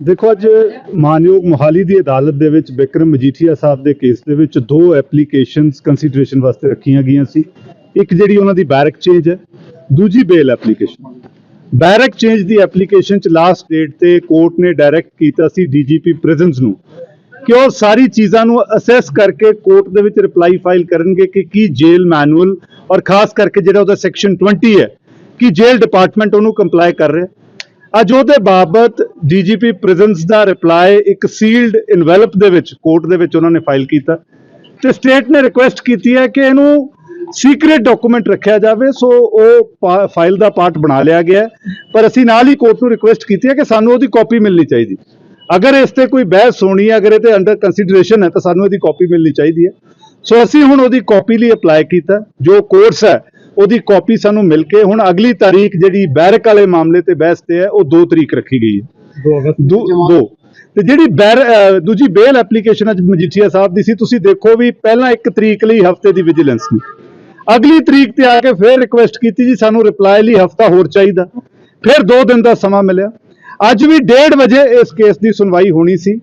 ਦੇਖੋ, ਅੱਜ ਮਾਨਯੋਗ ਮੋਹਾਲੀ ਦੀ ਅਦਾਲਤ ਦੇ ਵਿੱਚ ਬਿਕਰਮ ਮਜੀਠੀਆ ਸਾਹਿਬ ਦੇ ਕੇਸ ਦੇ ਵਿੱਚ ਦੋ ਐਪਲੀਕੇਸ਼ਨਸ ਕੰਸੀਡਰੇਸ਼ਨ ਵਾਸਤੇ ਰੱਖੀਆਂ ਗਈਆਂ ਸੀ। ਇੱਕ ਜਿਹੜੀ ਉਹਨਾਂ ਦੀ ਬੈਰਕ ਚੇਂਜ ਹੈ, ਦੂਜੀ ਬੇਲ ਐਪਲੀਕੇਸ਼ਨ ਬੈਰਕ ਚੇਂਜ ਦੀ ਐਪਲੀਕੇਸ਼ਨ ਚ ਲਾਸਟ ਡੇਟ ਤੇ ਕੋਰਟ ਨੇ ਡਾਇਰੈਕਟ ਕੀਤਾ ਸੀ ਡੀਜੀਪੀ ਪ੍ਰਿਜ਼ਨਸ ਨੂੰ ਕਿ ਉਹ ਸਾਰੀ ਚੀਜ਼ਾਂ ਨੂੰ ਅਸੈਸ ਕਰਕੇ ਕੋਰਟ ਦੇ ਵਿੱਚ ਰਿਪਲਾਈ ਫਾਈਲ ਕਰਨਗੇ ਕਿ ਕੀ ਜੇਲ ਮੈਨੂਅਲ ਔਰ ਖਾਸ ਕਰਕੇ ਜਿਹੜਾ ਉਹਦਾ ਸੈਕਸ਼ਨ 20 ਹੈ, ਕਿ ਜੇਲ ਡਿਪਾਰਟਮੈਂਟ ਉਹਨੂੰ ਕੰਪਲਾਈ ਕਰ ਰਿਹਾ। ਅੱਜ ਉਹਦੇ ਬਾਬਤ ਡੀਜੀਪੀ ਪ੍ਰਿਜ਼ਨਸ ਦਾ ਰਿਪਲਾਈ ਇੱਕ ਸੀਲਡ ਇਨਵੈਲਪ ਦੇ ਵਿੱਚ ਕੋਰਟ ਦੇ ਵਿੱਚ ਉਹਨਾਂ ਨੇ ਫਾਈਲ ਕੀਤਾ ਤੇ ਸਟੇਟ ਨੇ ਰਿਕੁਐਸਟ ਕੀਤੀ ਹੈ ਕਿ ਇਹਨੂੰ ਸੀਕ੍ਰੀਟ ਡਾਕੂਮੈਂਟ ਰੱਖਿਆ ਜਾਵੇ ਸੋ ਉਹ ਫਾਈਲ ਦਾ ਪਾਰਟ ਬਣਾ ਲਿਆ ਗਿਆ ਪਰ ਅਸੀਂ ਨਾਲ ਹੀ ਕੋਰਟ ਨੂੰ ਰਿਕੁਐਸਟ ਕੀਤੀ ਹੈ ਕਿ ਸਾਨੂੰ ਉਹਦੀ ਕਾਪੀ ਮਿਲਣੀ ਚਾਹੀਦੀ। ਅਗਰ ਇਸ ਤੇ ਕੋਈ ਬਹਿਸ ਹੋਣੀ ਹੈ, ਅਗਰ ਇਹ ਤੇ ਅੰਡਰ ਕੰਸੀਡਰੇਸ਼ਨ ਹੈ, ਤਾਂ ਸਾਨੂੰ ਇਹਦੀ ਕਾਪੀ ਮਿਲਣੀ ਚਾਹੀਦੀ ਹੈ। ਸੋ ਅਸੀਂ ਹੁਣ ਉਹਦੀ ਕਾਪੀ ਲਈ ਅਪਲਾਈ ਕੀਤਾ, ਜੋ ਕੋਰਸ ਹੈ ਉਹਦੀ ਕਾਪੀ ਸਾਨੂੰ ਮਿਲ ਕੇ ਹੁਣ ਅਗਲੀ ਤਾਰੀਖ ਜਿਹੜੀ ਬੈਰਕ ਵਾਲੇ ਮਾਮਲੇ ਤੇ ਬਹਿਸ ਤੇ ਹੈ ਉਹ 2 ਤਰੀਕ ਰੱਖੀ ਗਈ ਹੈ। 2 ਅਗਸਤ ਦੋ ਦੋ। ਤੇ ਜਿਹੜੀ ਬੈਰ ਦੂਜੀ ਬੇਲ ਐਪਲੀਕੇਸ਼ਨ ਅੱਜ ਮਜੀਠੀਆ ਸਾਹਿਬ ਦੀ ਸੀ ਤੁਸੀਂ ਦੇਖੋ ਵੀ ਪਹਿਲਾਂ ਇੱਕ ਤਰੀਕ ਲਈ ਹਫ਼ਤੇ ਦੀ ਵਿਜੀਲੈਂਸ ਸੀ। ਅਗਲੀ ਤਰੀਕ ਤੇ ਆ ਕੇ ਫਿਰ ਰਿਕੁਐਸਟ ਕੀਤੀ ਜੀ ਸਾਨੂੰ ਰਿਪਲਾਈ ਲਈ ਹਫਤਾ ਹੋਰ ਚਾਹੀਦਾ। ਫਿਰ 2 ਦਿਨ ਦਾ ਸਮਾਂ ਮਿਲਿਆ। ਅੱਜ ਵੀ 1:30 ਵਜੇ ਇਸ ਕੇਸ ਦੀ ਸੁਣਵਾਈ ਹੋਣੀ ਸੀ।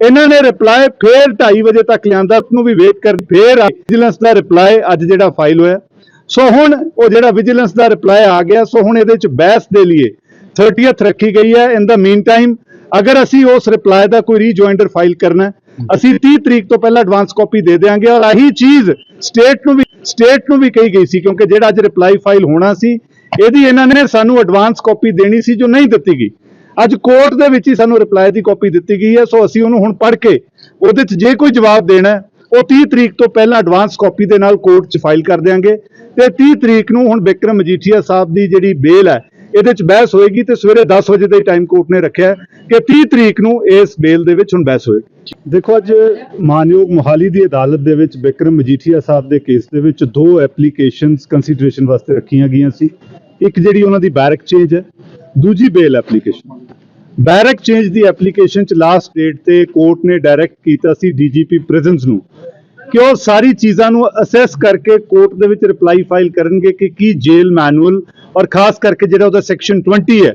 ਇਹਨਾਂ ਨੇ ਰਿਪਲਾਈ ਫਿਰ 2:30 ਵਜੇ ਤੱਕ ਲਿਆਂਦਾ ਨੂੰ ਵੀ ਵੇਟ ਕਰ ਫਿਰ ਵਿਜੀਲੈਂਸ ਦਾ ਰਿਪਲਾਈ ਅੱਜ ਜਿਹੜਾ ਫਾਈਲ ਹੋਇਆ। ਸੋ ਹੁਣ ਉਹ ਜਿਹੜਾ ਵਿਜੀਲੈਂਸ ਦਾ ਰਿਪਲਾਈ ਆ ਗਿਆ ਸੋ ਹੁਣ ਇਹਦੇ ਚ ਬਹਿਸ ਦੇ ਲਈ 30th ਰੱਖੀ ਗਈ ਹੈ। ਇਨ ਦਾ ਮੀਨ ਟਾਈਮ ਅਗਰ ਅਸੀਂ ਉਸ ਰਿਪਲਾਈ ਦਾ ਕੋਈ ਰੀਜੁਆਇੰਡਰ ਫਾਈਲ ਕਰਨਾ ਅਸੀਂ 30 ਤਰੀਕ ਤੋਂ ਪਹਿਲਾਂ ਐਡਵਾਂਸ ਕਾਪੀ ਦੇ ਦੇਵਾਂਗੇ ਔਰ ਆਹੀ ਚੀਜ਼ ਸਟੇਟ ਨੂੰ ਵੀ ਸਟੇਟ ਨੂੰ ਵੀ ਕਹੀ ਗਈ ਸੀ, ਕਿਉਂਕਿ ਜਿਹੜਾ ਅੱਜ ਰਿਪਲਾਈ ਫਾਈਲ ਹੋਣਾ ਸੀ, ਇਹਦੀ ਇਹਨਾਂ ਨੇ ਸਾਨੂੰ ਐਡਵਾਂਸ ਕਾਪੀ ਦੇਣੀ ਸੀ ਜੋ ਨਹੀਂ ਦਿੱਤੀ ਗਈ। ਅੱਜ ਕੋਰਟ ਦੇ ਵਿੱਚ ਹੀ ਸਾਨੂੰ ਰਿਪਲਾਈ ਦੀ ਕਾਪੀ ਦਿੱਤੀ ਗਈ ਹੈ ਸੋ ਅਸੀਂ ਉਹਨੂੰ ਹੁਣ ਪੜ੍ਹ ਕੇ ਉਹਦੇ 'ਚ ਜੇ ਕੋਈ ਜਵਾਬ ਦੇਣਾ ਉਹ 30 ਤਰੀਕ ਤੋਂ ਪਹਿਲਾਂ ਐਡਵਾਂਸ ਕਾਪੀ ਦੇ ਨਾਲ ਕੋਰਟ 'ਚ ਫਾਈਲ ਕਰ ਦਿਆਂਗੇ। ਤੇ 30 ਤਰੀਕ ਨੂੰ ਹੁਣ ਬਿਕਰਮ ਮਜੀਠੀਆ ਸਾਹਿਬ ਦੀ ਜਿਹੜੀ ਬੇਲ ਹੈ, ਇਹਦੇ 'ਚ ਬਹਿਸ ਹੋਏਗੀ ਤੇ ਸਵੇਰੇ 10 ਵਜੇ ਦੇ ਟਾਈਮ ਕੋਰਟ ਨੇ ਰੱਖਿਆ ਕਿ 30 ਤਰੀਕ ਨੂੰ ਇਸ ਬੇਲ ਦੇ ਵਿੱਚ ਹੁਣ ਬਹਿਸ ਹੋਏਗੀ। ਦੇਖੋ, ਅੱਜ ਮਾਨਯੋਗ ਮੋਹਾਲੀ ਦੀ ਅਦਾਲਤ ਦੇ ਵਿੱਚ ਬਿਕਰਮ ਮਜੀਠੀਆ ਸਾਹਿਬ ਦੇ ਕੇਸ ਦੇ ਵਿੱਚ ਦੋ ਐਪਲੀਕੇਸ਼ਨਸ ਕੰਸੀਡਰੇਸ਼ਨ ਵਾਸਤੇ ਰੱਖੀਆਂ ਗਈਆਂ ਸੀ। ਇੱਕ ਜਿਹੜੀ ਉਹਨਾਂ ਦੀ ਬੈਰਕ ਚੇਂਜ ਹੈ, ਦੂਜੀ ਬੇਲ ਐਪਲੀਕੇਸ਼ਨ ਬੈਰਕ ਚੇਂਜ ਦੀ ਐਪਲੀਕੇਸ਼ਨ ਚ ਲਾਸਟ ਡੇਟ ਤੇ ਕੋਰਟ ਨੇ ਡਾਇਰੈਕਟ ਕੀਤਾ ਸੀ ਡੀਜੀਪੀ ਪ੍ਰਿਜ਼ਨਸ ਨੂੰ। ਕਿ ਉਹ ਸਾਰੀ ਚੀਜ਼ਾਂ ਨੂੰ ਅਸੈਸ ਕਰਕੇ ਕੋਰਟ ਦੇ ਵਿੱਚ ਰਿਪਲਾਈ ਫਾਈਲ ਕਰਨਗੇ ਕਿ ਕੀ ਜੇਲ੍ਹ ਮੈਨੂਅਲ ਔਰ ਖਾਸ ਕਰਕੇ ਜਿਹੜਾ ਉਹਦਾ ਸੈਕਸ਼ਨ 20 ਹੈ,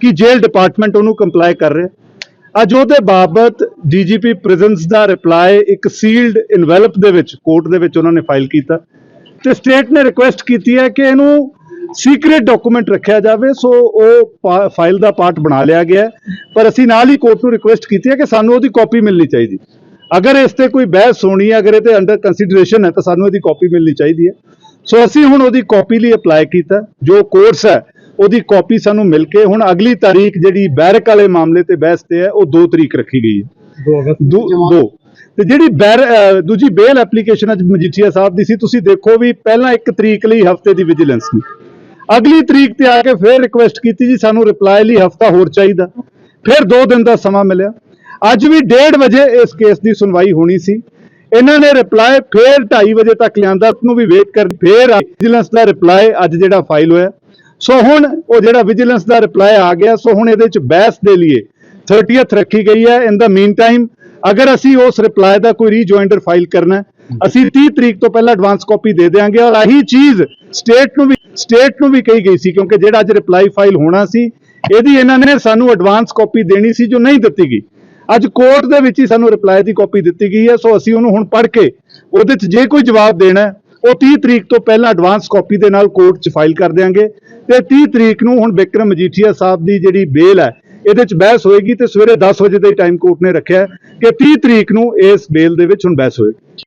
ਕਿ ਜੇਲ੍ਹ ਡਿਪਾਰਟਮੈਂਟ ਉਹਨੂੰ ਕੰਪਲਾਈ ਕਰ ਰਿਹਾ ਅੱਜ ਉਹਦੇ ਬਾਬਤ ਡੀਜੀਪੀ ਪ੍ਰਿਜ਼ਨਸ ਦਾ ਰਿਪਲਾਈ ਇੱਕ ਸੀਲਡ ਇਨਵੈਲਪ ਦੇ ਵਿੱਚ ਕੋਰਟ ਦੇ ਵਿੱਚ ਉਹਨਾਂ ਨੇ ਫਾਈਲ ਕੀਤਾ ਤੇ ਸਟੇਟ ਨੇ ਰਿਕੁਐਸਟ ਕੀਤੀ ਹੈ ਕਿ ਇਹਨੂੰ ਸੀਕ੍ਰੀਟ ਡਾਕੂਮੈਂਟ ਰੱਖਿਆ ਜਾਵੇ, ਸੋ ਉਹ ਫਾਈਲ ਦਾ ਪਾਰਟ ਬਣਾ ਲਿਆ ਗਿਆ ਪਰ ਅਸੀਂ ਨਾਲ ਹੀ ਕੋਰਟ ਨੂੰ ਰਿਕੁਐਸਟ ਕੀਤੀ ਹੈ ਕਿ ਸਾਨੂੰ ਉਹਦੀ ਕਾਪੀ ਮਿਲਣੀ ਚਾਹੀਦੀ। ਅਗਰ ਇਸ ਤੇ ਕੋਈ ਬਹਿਸ ਹੋਣੀ ਹੈ ਅਗਰ ਇਹ ਤੇ ਅੰਡਰ ਕੰਸੀਡਰੇਸ਼ਨ ਹੈ ਤਾਂ ਸਾਨੂੰ ਇਹਦੀ ਕਾਪੀ ਮਿਲਣੀ ਚਾਹੀਦੀ ਹੈ। ਸੋ ਅਸੀਂ ਹੁਣ ਉਹਦੀ ਕਾਪੀ ਲਈ ਅਪਲਾਈ ਕੀਤਾ ਜੋ ਕੋਰਸ ਹੈ ਉਹਦੀ ਕਾਪੀ ਸਾਨੂੰ ਮਿਲ ਕੇ ਹੁਣ ਅਗਲੀ ਤਾਰੀਖ ਜਿਹੜੀ ਬੈਰਕ ਵਾਲੇ ਮਾਮਲੇ ਤੇ ਬਹਿਸ ਤੇ ਹੈ ਉਹ 2 ਤਰੀਕ ਰੱਖੀ ਗਈ ਹੈ। 2 ਅਗਸਤ ਦੋ ਦੋ ਤੇ ਜਿਹੜੀ ਬੈਰ ਦੂਜੀ ਬੇਲ ਐਪਲੀਕੇਸ਼ਨ ਅੱਜ ਮਜੀਠੀਆ ਸਾਹਿਬ ਦੀ ਸੀ ਤੁਸੀਂ ਦੇਖੋ ਵੀ ਪਹਿਲਾਂ ਇੱਕ ਤਰੀਕ ਲਈ ਹਫ਼ਤੇ ਦੀ ਵਿਜੀਲੈਂਸ ਸੀ। ਅਗਲੀ ਤਰੀਕ ਤੇ ਆ ਕੇ ਫਿਰ ਰਿਕੁਐਸਟ ਕੀਤੀ ਜੀ ਸਾਨੂੰ ਰਿਪਲਾਈ ਲਈ ਹਫਤਾ ਹੋਰ ਚਾਹੀਦਾ। ਫਿਰ 2 ਦਿਨ ਦਾ ਸਮਾਂ ਮਿਲਿਆ। ਅੱਜ ਵੀ 1:30 ਵਜੇ ਇਸ ਕੇਸ ਦੀ ਸੁਣਵਾਈ ਹੋਣੀ ਸੀ। ਇਹਨਾਂ ਨੇ ਰਿਪਲਾਈ ਫਿਰ 2:30 ਵਜੇ ਤੱਕ ਲਿਆਂਦਾ ਨੂੰ ਵੀ ਵੇਟ ਕਰ ਫਿਰ ਵਿਜੀਲੈਂਸ ਦਾ ਰਿਪਲਾਈ ਅੱਜ ਜਿਹੜਾ ਫਾਈਲ ਹੋਇਆ। ਸੋ ਹੁਣ ਉਹ ਜਿਹੜਾ ਵਿਜੀਲੈਂਸ ਦਾ ਰਿਪਲਾਈ ਆ ਗਿਆ, ਸੋ ਹੁਣ ਇਹਦੇ ਚ ਬਹਿਸ ਦੇ ਲਈ 30th ਰੱਖੀ ਗਈ ਹੈ। ਇਨ ਦਾ ਮੀਨ ਟਾਈਮ ਅਗਰ ਅਸੀਂ ਉਸ ਰਿਪਲਾਈ ਦਾ ਕੋਈ ਰੀਜੁਆਇੰਡਰ ਫਾਈਲ ਕਰਨਾ ਅਸੀਂ 30 ਤਰੀਕ ਤੋਂ ਪਹਿਲਾਂ ਐਡਵਾਂਸ ਕਾਪੀ ਦੇ ਦੇਵਾਂਗੇ ਔਰ ਆਹੀ ਚੀਜ਼ ਸਟੇਟ ਨੂੰ ਵੀ ਸਟੇਟ ਨੂੰ ਵੀ ਕਹੀ ਗਈ ਸੀ, ਕਿਉਂਕਿ ਜਿਹੜਾ ਅੱਜ ਰਿਪਲਾਈ ਫਾਈਲ ਹੋਣਾ ਸੀ, ਇਹਦੀ ਇਹਨਾਂ ਨੇ ਸਾਨੂੰ ਐਡਵਾਂਸ ਕਾਪੀ ਦੇਣੀ ਸੀ, ਜੋ ਨਹੀਂ ਦਿੱਤੀ ਗਈ। ਅੱਜ ਕੋਰਟ ਦੇ ਵਿੱਚ ਹੀ ਸਾਨੂੰ ਰਿਪਲਾਈ ਦੀ ਕਾਪੀ ਦਿੱਤੀ ਗਈ ਹੈ, ਸੋ ਅਸੀਂ ਉਹਨੂੰ ਹੁਣ ਪੜ੍ਹ ਕੇ ਉਹਦੇ 'ਚ ਜੇ ਕੋਈ ਜਵਾਬ ਦੇਣਾ ਉਹ 30 ਤਰੀਕ ਤੋਂ ਪਹਿਲਾਂ ਐਡਵਾਂਸ ਕਾਪੀ ਦੇ ਨਾਲ ਕੋਰਟ 'ਚ ਫਾਈਲ ਕਰ ਦਿਆਂਗੇ। ਤੇ 30 ਤਰੀਕ ਨੂੰ ਹੁਣ ਵਿਕਰਮ ਮਜੀਠੀਆ ਸਾਹਿਬ ਦੀ ਜਿਹੜੀ ਬੇਲ ਹੈ, ਇਹਦੇ 'ਚ ਬਹਿਸ ਹੋਏਗੀ ਤੇ ਸਵੇਰੇ 10 ਵਜੇ ਦੇ ਟਾਈਮ ਕੋਰਟ ਨੇ ਰੱਖਿਆ ਕਿ 30 ਤਰੀਕ ਨੂੰ ਇਸ ਬੇਲ ਦੇ ਵਿੱਚ ਹੁਣ ਬਹਿਸ ਹੋਏਗੀ।